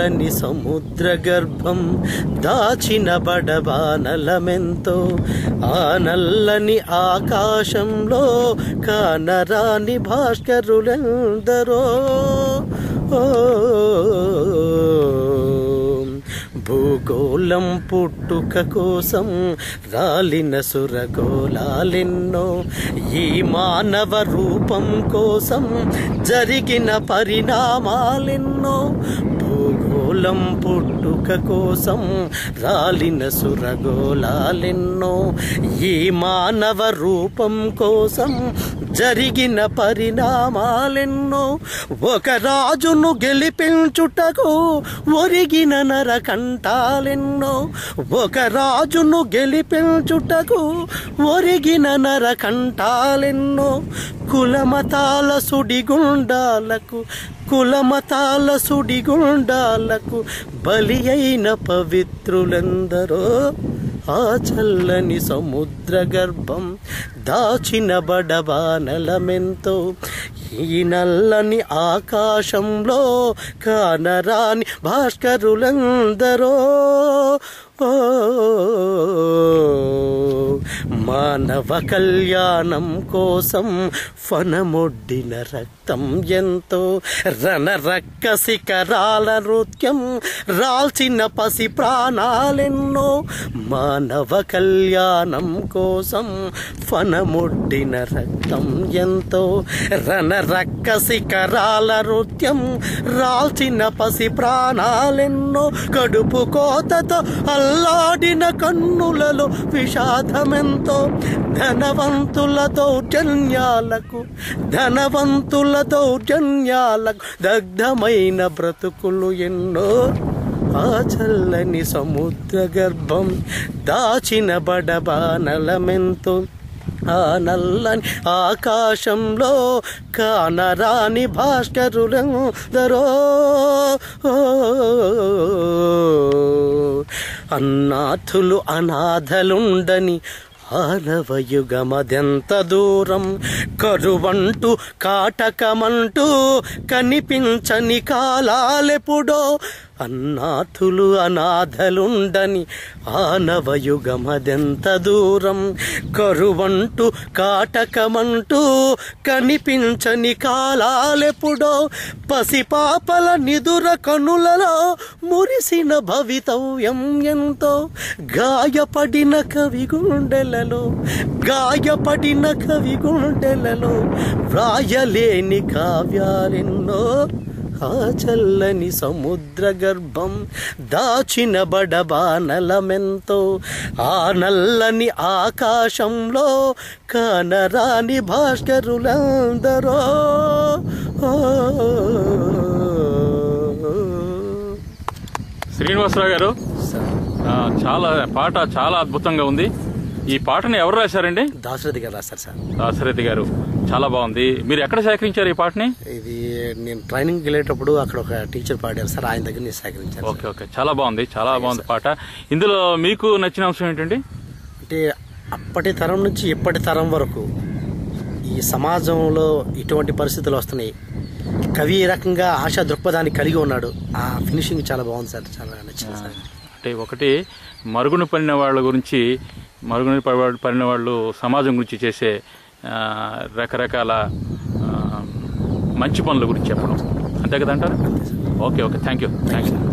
చల్లని సముద్ర గర్భం దాచిన బడబానలమెంతో ఆ నల్లని ఆకాశంలో కానరాని భాస్కరులెందరో. భూగోళం పుట్టుక కోసం రాలిన సురగోళాలెన్నో ఈ మానవ రూపం కోసం జరిగిన పరిణామాలెన్నో. కులం పుట్టుక కోసం రాలిన సురగోళాలెన్నో ఈ మానవ రూపం కోసం జరిగిన పరిణామాలెన్నో ఒక రాజును గెలిపించుటకు ఒరిగిన నరకంఠాలెన్నో ఒక రాజును గెలిపించుటకు ఒరిగిన నరకంఠాలెన్నో కులమతాల సుడిగుండాలకు కులమతాల సుడిగుండాలకు బలి అయిన పవిత్రులందరో ఆ చల్లని సముద్ర గర్భం దాచిన బడబానలమెంతో ఈ నల్లని ఆకాశంలో కానరాని భాస్కరులందరో. ఓ మానవ కళ్యాణం కోసం ఫనమొడ్డిన రక్తం ఎంతో రణరక్క శిఖరాల నృత్యం రాల్చిన పసి ప్రాణాలెన్నో మానవ కళ్యాణం కోసం ఫనమొడ్డిన రక్తం ఎంతో రణరక్క శిఖరాల నృత్యం రాల్చిన పసి ప్రాణాలెన్నో కడుపు కోతతో అల్లాడిన కన్నులలో విషాదమెంతో ధనవంతుల దౌర్జన్యాలకు ధనవంతుల దౌర్జన్యాలకు దగ్ధమైన బ్రతుకులు ఎన్నో ఆ చల్లని సముద్ర గర్భం దాచిన బడబానలమెంతో ఆ నల్లని ఆకాశంలో కానరాని భాస్కరులందరో. అన్నాథులు అనాథలుండని ఆనవయుగమదెంత దూరం. కరువంటూ కాటకమంటూ కనిపించని కాలాలెప్పుడో అన్నాథులు అనాథలుండని ఆనవయుగమదెంత దూరం? కరువంటూ కాటకమంటూ కనిపించని కాలాలెప్పుడో పసిపాపల నిదుర కనులలో మురిసిన భవితవ్యం ఎంతో. గాయపడిన కవి గుండెలలో గాయపడిన కవి గుండెలలో వ్రాయలేని కావ్యాలెన్నో ఆ చల్లని సముద్ర గర్భం దాచిన బడబానలమెంతో ఆ నల్లని ఆకాశంలో కానరాని భాస్కరులందరో. శ్రీనివాసరావు గారు ఆ, చాలా పాట చాలా అద్భుతంగా ఉంది. ఈ పాటను ఎవరు రాశారండి? దాశరథి గారు రాశారు సార్. దాశరథి గారు. చాలా బాగుంది. మీరు ఎక్కడ సేకరించారు ఈ పాటని? ఇది నేను ట్రైనింగ్కి వెళ్ళేటప్పుడు అక్కడ ఒక టీచర్ పాడారు సార్. ఆయన దగ్గర నేను సేకరించాను ఓకే ఓకే. చాలా బాగుంది. చాలా బాగుంది పాట. ఇందులో మీకు నచ్చిన అంశం ఏంటండి? అంటే అప్పటి తరం నుంచి ఇప్పటి తరం వరకు ఈ సమాజంలో ఇటువంటి పరిస్థితులు వస్తున్నాయి. కవి ఏ రకంగా ఆశా దృక్పథాన్ని కలిగి ఉన్నాడు. ఆ ఫినిషింగ్ చాలా బాగుంది సార్. చాలా నచ్చింది సార్. అంటే ఒకటి మరుగున పడిన వాళ్ళ గురించి మరుగున పడి- పడిన వాళ్ళు సమాజం గురించి చేసే రకరకాల మంచి పనుల గురించి చెప్పడం. అంతే కదంటారు? Okay okay. Thank you thank you